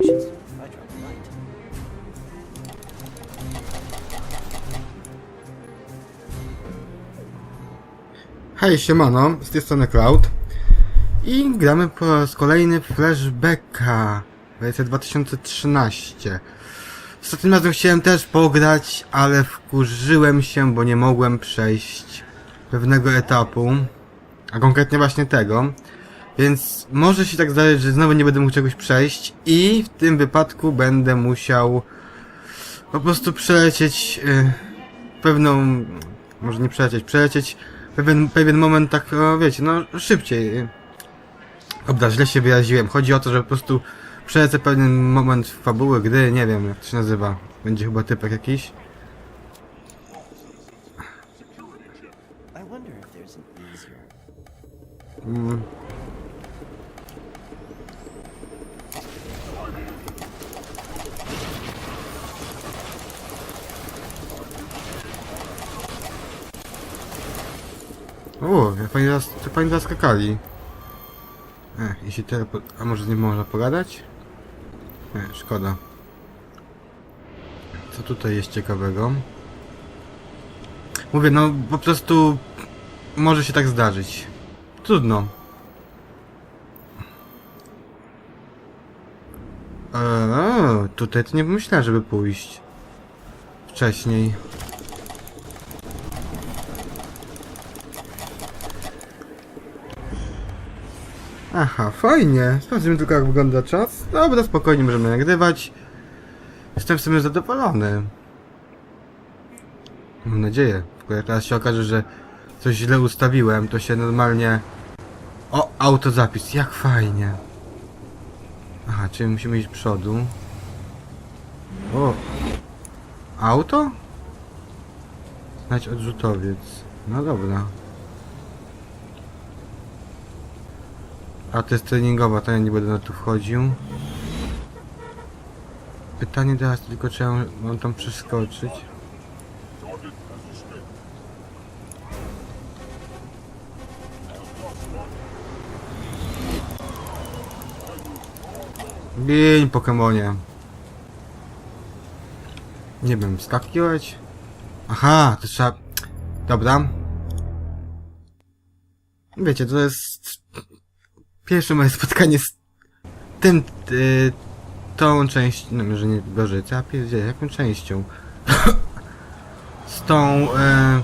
if I tried. Hej, siemano, z tej strony Cloud i gramy po raz kolejny Flashbacka wersję 2013 Ostatnim razem chciałem też pograć, ale wkurzyłem się, bo nie mogłem przejść pewnego etapu a konkretnie właśnie tego więc może się tak zdarzyć, że znowu nie będę mógł czegoś przejść i w tym wypadku będę musiał po prostu przelecieć y, pewną, może nie przelecieć, przelecieć pewien, pewien moment tak, o, wiecie, no szybciej. Dobra, źle się wyraziłem. Chodzi o to, że po prostu przelecę pewien moment fabuły, gdy, nie wiem jak to się nazywa. Będzie chyba typek jakiś. Mm. O, jak pani zas, to pani zaskakali. E, jeśli tyle, a może z nim można pogadać? Nie, szkoda. Co tutaj jest ciekawego? Mówię, no po prostu może się tak zdarzyć. Trudno. Eee, tutaj to nie pomyślałem, żeby pójść. Wcześniej. Aha, fajnie. Sprawdzimy tylko jak wygląda czas. Dobra, spokojnie możemy nagrywać. Jestem w sumie zadowolony. Mam nadzieję. Tylko jak teraz się okaże, że coś źle ustawiłem, to się normalnie... O, autozapis, jak fajnie. Aha, czyli musimy iść przodu. O. Auto? Znajdź odrzutowiec. No dobra. A to jest treningowa, to ja nie będę na tu wchodził. Pytanie teraz tylko, czy ja mam tam przeskoczyć. Bień, Pokemonie. Nie wiem, skakiwać? Aha, to trzeba... Dobra. Wiecie, to jest... Pierwsze moje spotkanie z tym... Y, tą częścią... No może nie gorzej, co ja pierdzielę, jaką częścią? z tą... Y...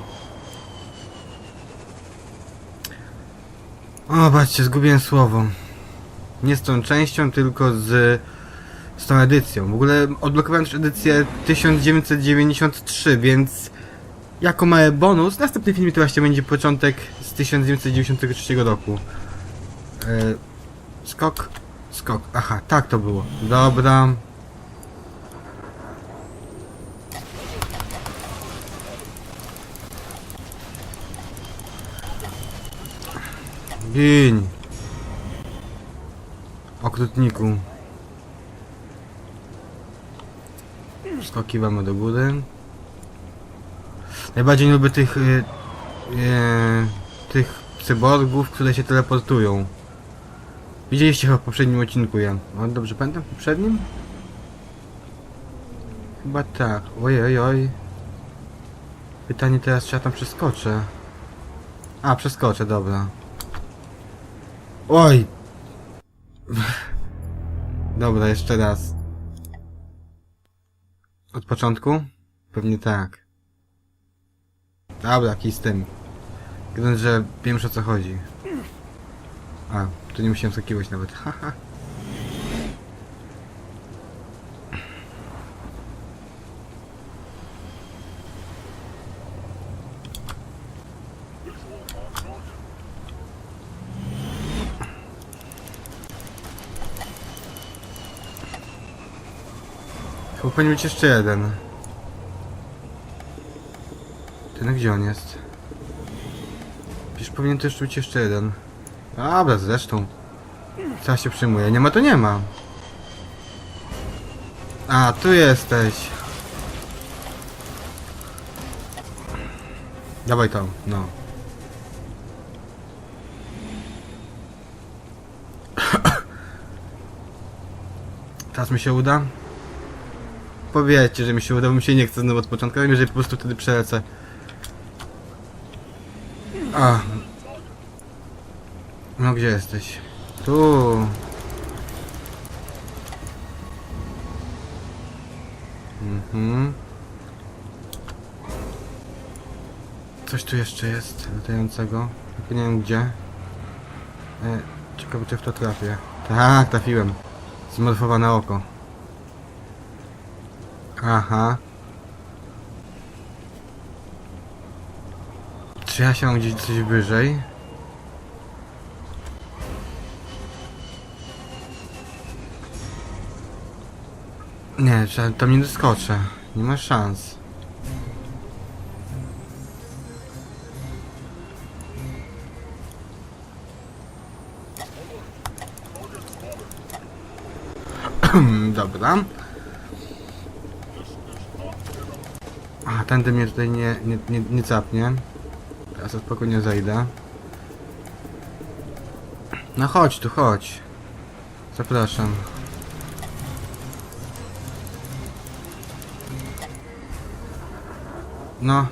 O, patrzcie, zgubiłem słowo nie z tą częścią, tylko z, z tą edycją. W ogóle odblokowałem też edycję 1993, więc jako mały bonus, następny film to właśnie będzie początek z 1993 roku. E, skok, skok, aha, tak to było. Dobra. Biń. Okrutniku. Skakiwamy do góry. Najbardziej lubię tych... Y, y, tych cyborgów, które się teleportują. Widzieliście chyba w poprzednim odcinku ja. O, dobrze pamiętam? W poprzednim? Chyba tak. Oj, oj, oj. Pytanie teraz, czy ja tam przeskoczę? A, przeskoczę, dobra. Oj, Dobra, jeszcze raz. Od początku? Pewnie tak. Dobra, jaki z tym. Jeden, że wiem o co chodzi. A, tu nie musiałem skakiwać nawet. Haha. Chyba powinien być jeszcze jeden. Ten gdzie on jest? Przecież powinien też być jeszcze jeden. Dobra, zresztą. Co się przyjmuje? Nie ma to nie ma. A, tu jesteś. Dawaj to, no. Teraz mi się uda? Powiedzcie, że mi się uda, bo mi się nie chce znowu od początku, ale jeżeli po prostu wtedy przelecę. A. No gdzie jesteś? Tu. Mhm. Coś tu jeszcze jest latającego. Tylko nie wiem gdzie. E, ciekawe czy w to trafię. Tak, trafiłem. Zmorfowane oko. Aha. Czy ja się mam gdzieś coś wyżej? Nie, czy tam nie. Nie ma szans. Dobra. A, tędy mnie tutaj nie, nie, nie, nie capnie. Teraz ja spokojnie zejdę. No chodź tu, chodź. Zapraszam. No.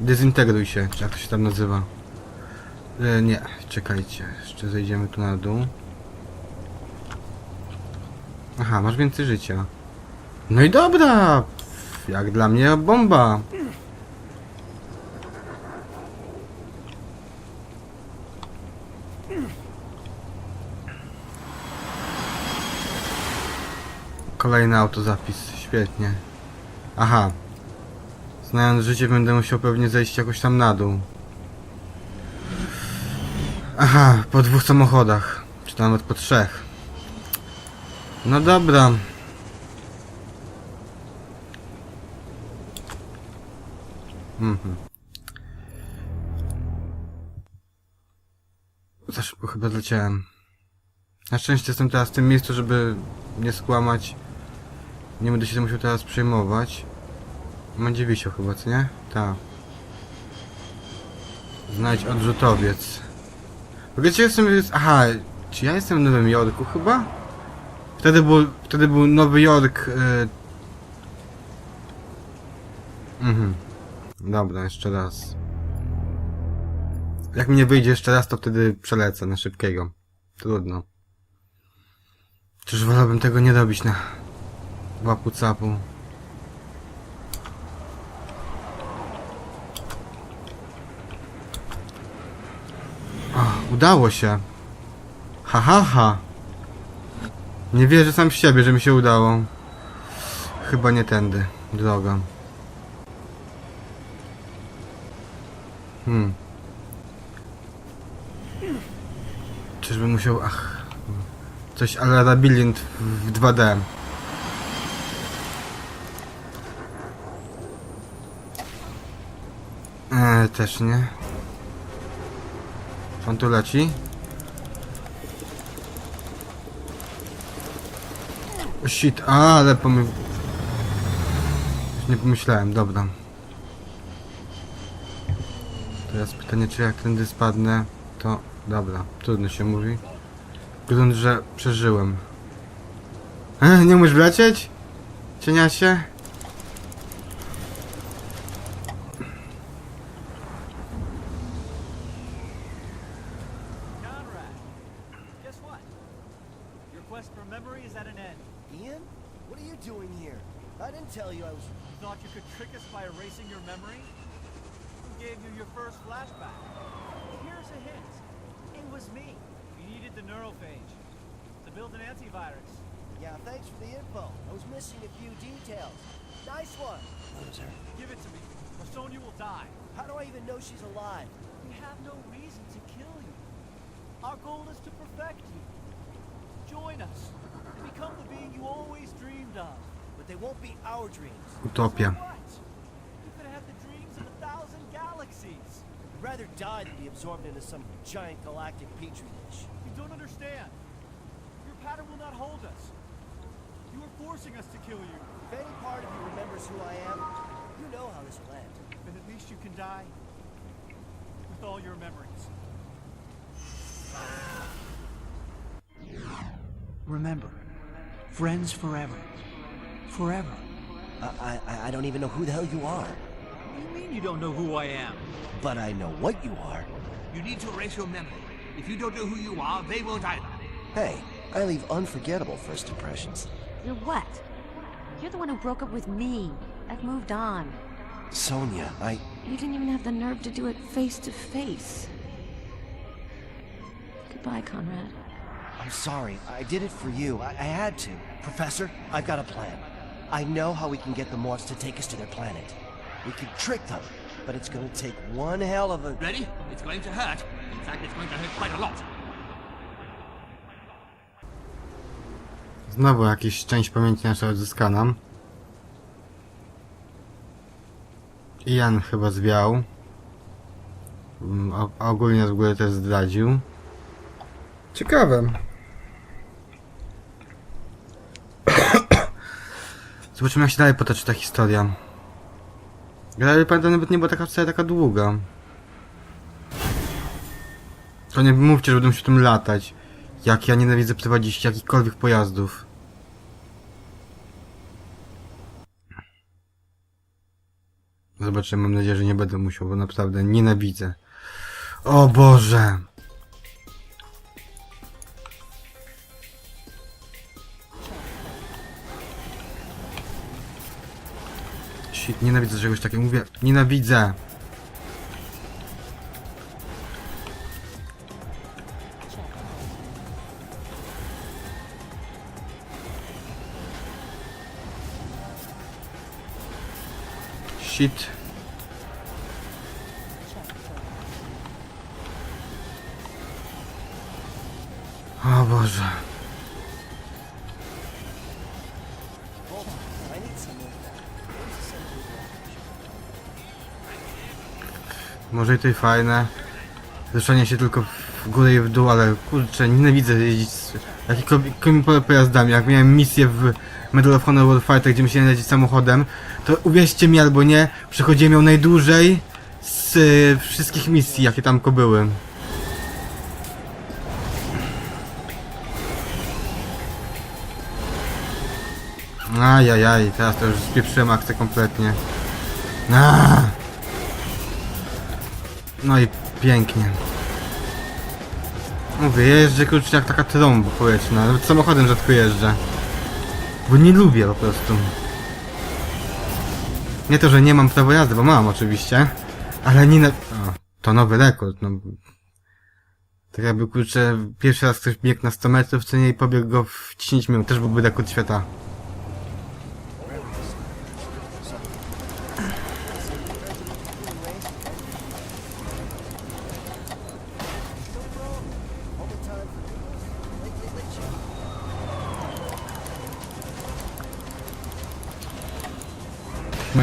Dezintegruj się, czy jak to się tam nazywa. E, nie, czekajcie. Jeszcze zejdziemy tu na dół. Aha, masz więcej życia. No i dobra! Jak dla mnie bomba. Kolejny autozapis, świetnie. Aha. Znając życie będę musiał pewnie zejść jakoś tam na dół. Aha, po dwóch samochodach. Czy nawet po trzech. No dobra. Mhm. Za szybko chyba zleciałem. Na szczęście jestem teraz w tym miejscu, żeby nie skłamać. Nie będę się tym musiał teraz przejmować. Będzie wisiał chyba, co nie? Tak. Znajdź odrzutowiec. Wiecie, jestem... Aha, czy ja jestem w Nowym Jorku chyba? Wtedy był, wtedy był Nowy Jork. y, Mhm. Dobra, jeszcze raz. Jak mi nie wyjdzie jeszcze raz, to wtedy przelecę na szybkiego. Trudno. Czyż wolałbym tego nie robić na łapu capu. Udało się. Ha ha ha. Nie wierzę sam w siebie, że mi się udało. Chyba nie tędy. Droga. Hmm. Czyżbym musiał... Ach... Coś ale Labyrinth w, w 2D. Eee, też nie. On tu leci? Shit, a, ale pomy... Już nie pomyślałem, dobra. Teraz pytanie, czy jak tędy spadnę, to... Dobra, trudno się mówi. Grunt, że przeżyłem. E, nie umiesz wlecieć? Cieniasie? Conrad, antivirus. Yeah, thanks for the info. I was missing a few details. Nice one. Loser. Give it to me, or Sonya will die. How do I even know she's alive? We have no reason to kill you. Our goal is to perfect you. Join us. To become the being you always dreamed of. But they won't be our dreams. Utopia. So what? You could have the dreams of a thousand galaxies. I'd rather die than be absorbed into some giant galactic petri dish. You don't understand. Your pattern will not hold us. You are forcing us to kill you. If any part of you remembers who I am, you know how this will end. Then at least you can die with all your memories. Remember, Friends forever. Forever. I, I, I don't even know who the hell you are. What do you mean you don't know who I am? But I know what you are. You need to erase your memory. If you don't know who you are, they won't either. Hey, I leave unforgettable first impressions. You're what? You're the one who broke up with me. I've moved on. Sonia, I. You didn't even have the nerve to do it face to face. Goodbye, Conrad. I'm sorry. I did it for you. I, I had to. Professor, I've got a plan. I know how we can get the Morts to take us to their planet. We can trick them, but it's gonna take one hell of a. Ready? It's going to hurt. In fact, it's going to hurt quite a lot. Znowu jakaś część pamięci nasza odzyskana. Ian chyba zwiał. Mm, a ogólnie z góry też zdradził. Ciekawe. Zobaczymy jak się dalej potoczy ta historia. Ja pamiętam nawet nie była taka wcale taka długa. To nie mówcie, że będą się tym latać. Jak ja nienawidzę prowadzić jakichkolwiek pojazdów. Zobaczymy, mam nadzieję, że nie będę musiał, bo naprawdę nienawidzę. O Boże! Shit, nienawidzę czegoś takiego, mówię, nienawidzę! Shit. O Boże. Może i i fajne. Ruszanie się tylko w górę i w dół, ale kurczę, nienawidzę jeździć z jakimikolwiek pojazdami. Jak miałem misję w Medal of Honor Warfighter, gdzie musiałem jeździć samochodem, to uwierzcie mi albo nie, przechodziłem ją najdłużej z y, wszystkich misji, jakie tam były. Ajajaj, teraz to już spieprzyłem akcję kompletnie. No i pięknie. Mówię, jeżdżę kurczę jak taka trąba powietrzna, nawet samochodem rzadko jeżdżę. Bo nie lubię po prostu. Nie to, że nie mam prawa jazdy, bo mam oczywiście, ale nie na... O, to nowy rekord, no. Tak jakby kurczę, pierwszy raz ktoś biegł na 100 metrów, co nie i pobiegł go w 10 minut, też byłby rekord świata.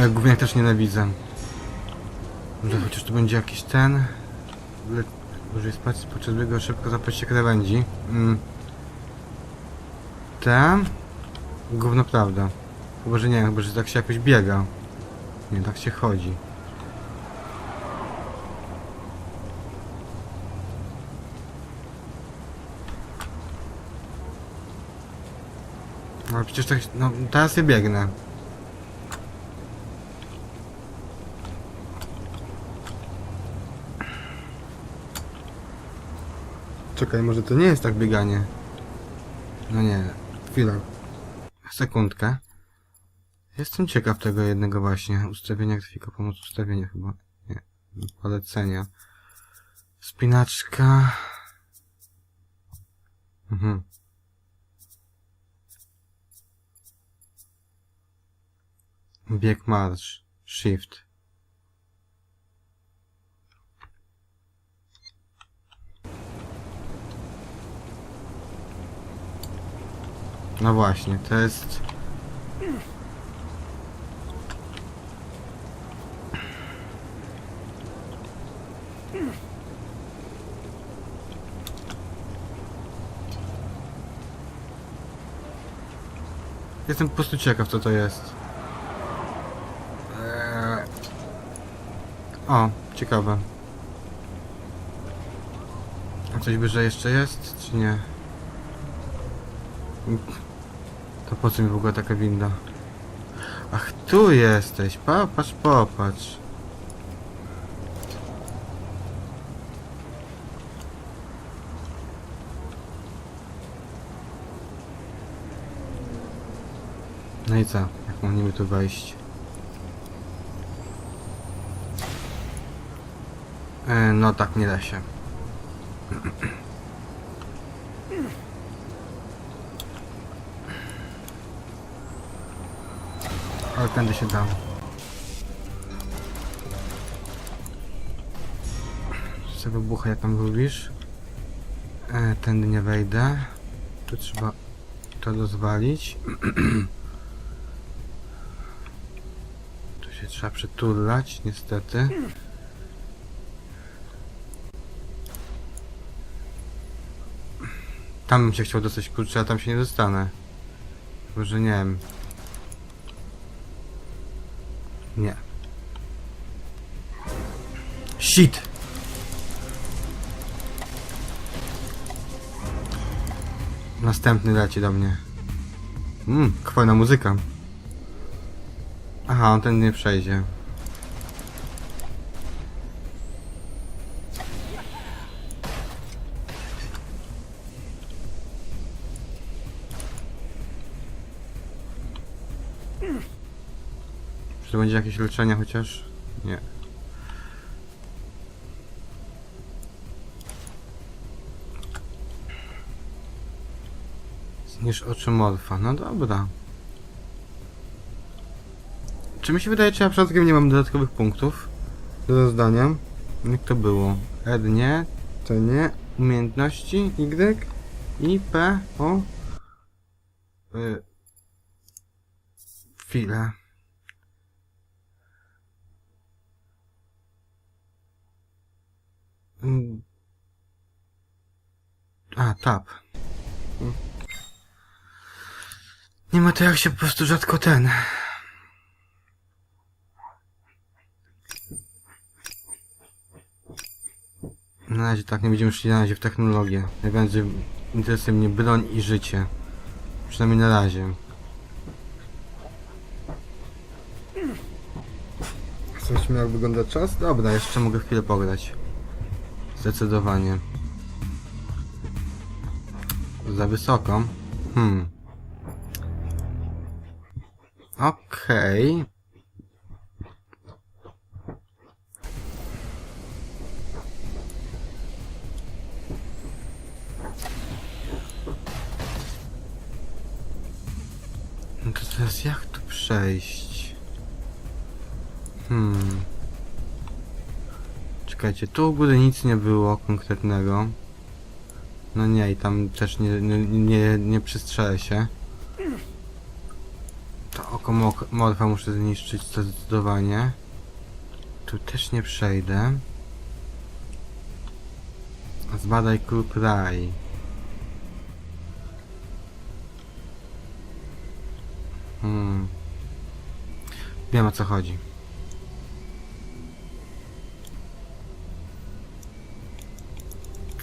Moja gówniak też nienawidzę. Może chociaż to będzie jakiś ten... Le... Użyj spacji podczas biegu szybko zapaść się krawędzi. Mm. Te? Gówno prawda. Chyba, że nie, chyba, że tak się jakoś biega. Nie, tak się chodzi. No ale przecież tak... No, teraz ja biegnę. Czekaj, może to nie jest tak bieganie. No nie, chwila. Sekundkę. Jestem ciekaw tego jednego właśnie. Ustawienia grafika, pomoc ustawienia chyba. Nie. Polecenia. Spinaczka. Mhm. Bieg marsz. Shift. No właśnie, to jest... Jestem po prostu ciekaw co to jest. O, ciekawe. A coś wyżej jeszcze jest, czy nie? To po co mi w ogóle taka winda? Ach, tu jesteś. Popatrz, popatrz. No i co? Jak mam tu wejść? E, no tak, nie da się. Ale tędy się dało. Co wybucha, jak tam lubisz? E, tędy nie wejdę. Tu trzeba to rozwalić. tu się trzeba przytulać, niestety. Tam bym się chciał dostać kurczę, a tam się nie dostanę. Może nie wiem. Nie. Shit! Następny leci do mnie. Mmm, fajna muzyka. Aha, on ten nie przejdzie. Będzie jakieś leczenie chociaż? Nie. Zniż oczy morfa. No dobra. Czy mi się wydaje, czy ja przypadkiem nie mam dodatkowych punktów do zdania? Jak to było? R nie, nie, umiejętności, Y i P, O. Y. Chwilę. A, tap. Nie ma to jak się po prostu rzadko ten. Na razie tak, nie będziemy szli na razie w technologię. Najbardziej interesuje mnie broń i życie. Przynajmniej na razie. Zobaczmy jak wygląda czas. Dobra, jeszcze mogę chwilę pograć. Zdecydowanie. Za wysoko. Hmm. Okej. No to teraz jak tu przejść? Hmm. Czekajcie, tu u góry nic nie było konkretnego. No nie, i tam też nie, nie, nie, nie przystrzelę się. To oko morfa muszę zniszczyć to zdecydowanie. Tu też nie przejdę. Zbadaj klub raj. Hmm. Wiem o co chodzi.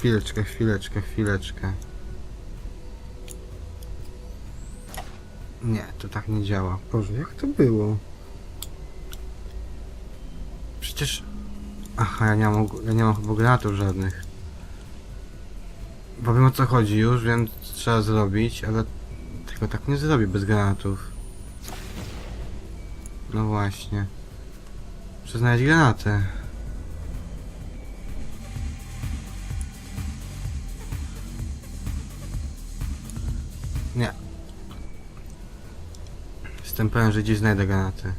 Chwileczkę, chwileczkę, chwileczkę. Nie, to tak nie działa. Boże, jak to było? Przecież... Aha, ja nie mam, ja nie mam chyba granatów żadnych. Bo wiem o co chodzi już, wiem co trzeba zrobić, ale tego tak nie zrobię bez granatów. No właśnie. Muszę znaleźć granaty. Jestem pewien, że gdzieś znajdę granaty.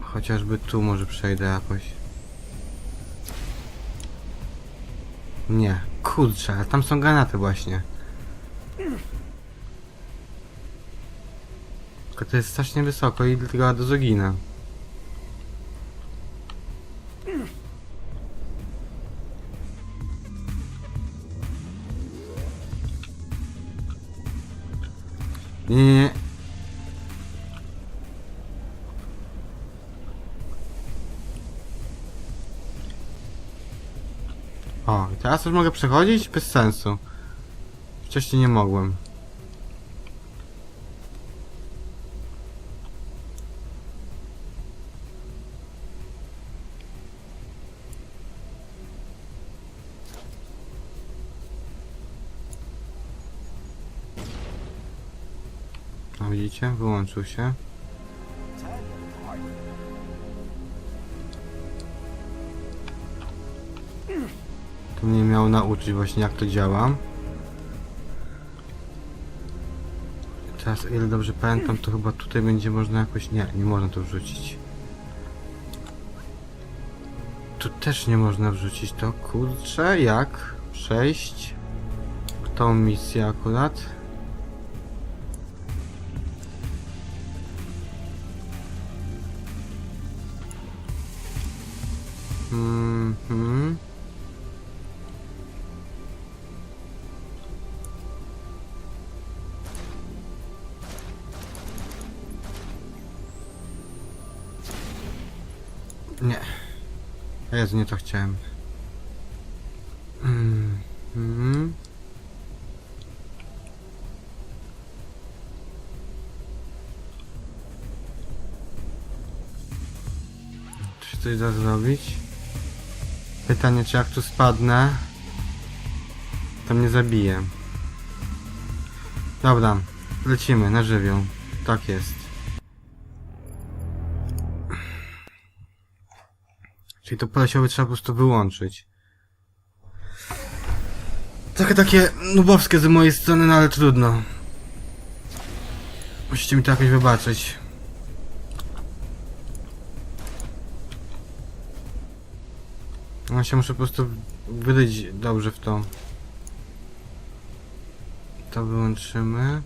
Chociażby tu może przejdę jakoś. Nie. Kurczę, ale tam są granaty właśnie. Tylko to jest strasznie wysoko i dlatego do zogina. Teraz mogę przechodzić? Bez sensu. Wcześniej nie mogłem. No widzicie? Wyłączył się. To mnie miał nauczyć właśnie jak to działa. Teraz, o ile dobrze pamiętam, to chyba tutaj będzie można jakoś... Nie, nie można to wrzucić. Tu też nie można wrzucić to. Kurczę, jak przejść tą misję akurat? Mhm. Nie. Jezu, nie to chciałem. Mhm. Czy się coś da zrobić? Pytanie, czy jak tu spadnę, to mnie zabije. Dobra, lecimy na żywioł. Tak jest. To polesiowy trzeba po prostu wyłączyć. Trochę takie nubowskie z mojej strony, no ale trudno. Musicie mi to jakoś wybaczyć. No się muszę po prostu wyryć dobrze w to. To wyłączymy.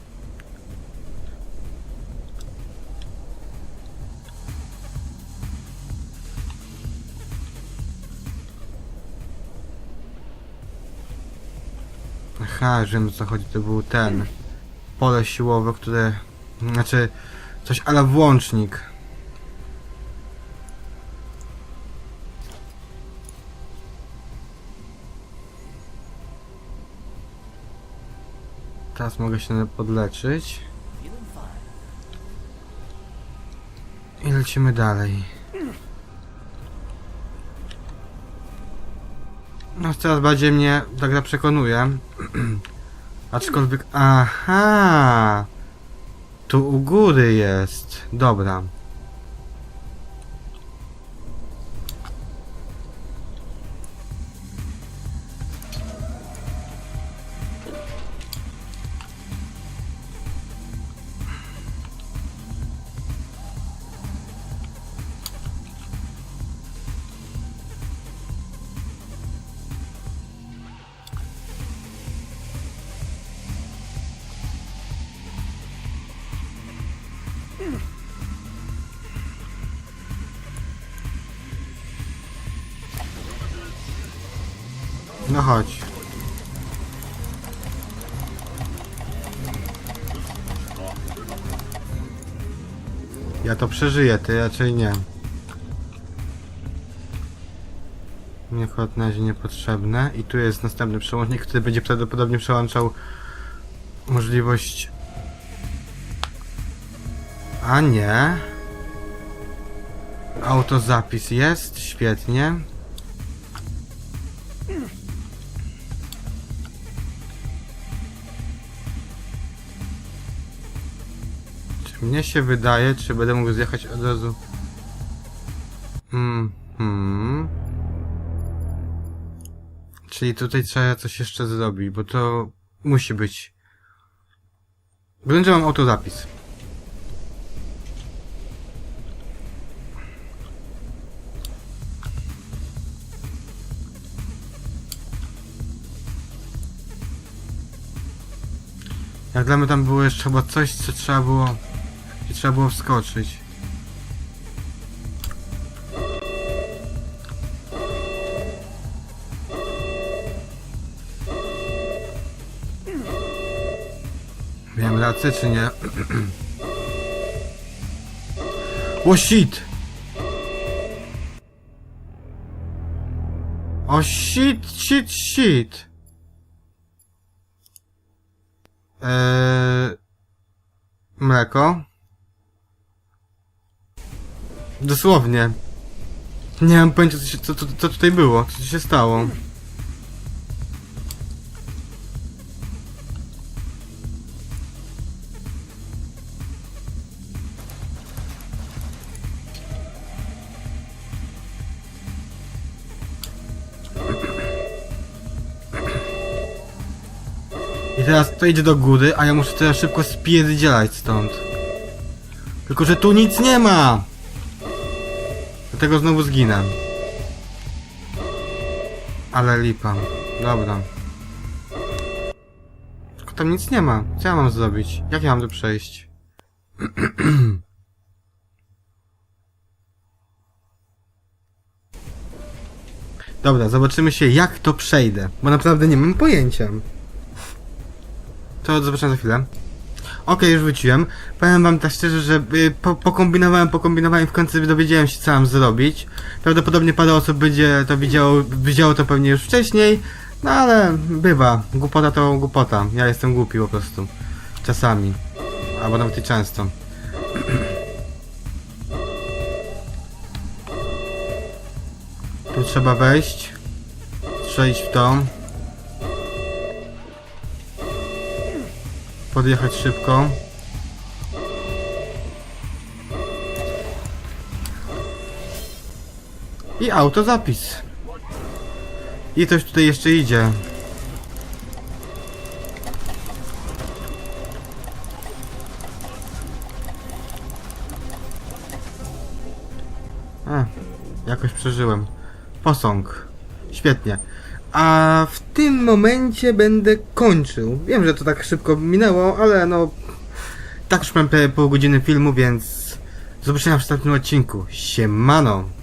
O co chodzi, to był ten pole siłowe, które znaczy coś ale włącznik. Teraz mogę się podleczyć. I lecimy dalej. No coraz bardziej mnie ta gra przekonuje. Aczkolwiek... Aha! Tu u góry jest. Dobra. To przeżyję, ty raczej nie. Mnie na razie niepotrzebne. I tu jest następny przełącznik, który będzie prawdopodobnie przełączał możliwość... A nie. Autozapis jest, świetnie. Mnie się wydaje, czy będę mógł zjechać od razu? Mhm. Czyli tutaj trzeba coś jeszcze zrobić, bo to musi być. Będzie mam autozapis. Jak dla mnie tam było jeszcze chyba coś, co trzeba było... Trzeba było wskoczyć. Miałem rację, czy nie? O shit! O shit, shit, shit! Eee, mleko. Dosłownie. Nie mam pojęcia, co, się, co, co, co tutaj było, co się stało. I teraz to idzie do góry, a ja muszę teraz szybko spierdzielać stąd. Tylko, że tu nic nie ma! Dlatego znowu zginę. Ale lipa. Dobra. Tylko tam nic nie ma. Co ja mam zrobić? Jak ja mam tu przejść? Dobra, zobaczymy się jak to przejdę. Bo naprawdę nie mam pojęcia. To zobaczymy za chwilę. Okej, już wróciłem. Powiem wam tak szczerze, że y, po, pokombinowałem, pokombinowałem i w końcu dowiedziałem się co mam zrobić. Prawdopodobnie parę osób będzie to widziało, widziało to pewnie już wcześniej. No ale bywa. Głupota to głupota. Ja jestem głupi po prostu. Czasami. Albo nawet i często. Tu trzeba wejść. Strzelić w to. Podjechać szybko. I autozapis. I coś tutaj jeszcze idzie. A, jakoś przeżyłem. Posąg. Świetnie. A w tym momencie będę kończył. Wiem, że to tak szybko minęło, ale no. Tak już mam pół godziny filmu, więc. Zobaczenia w następnym odcinku. Siemano!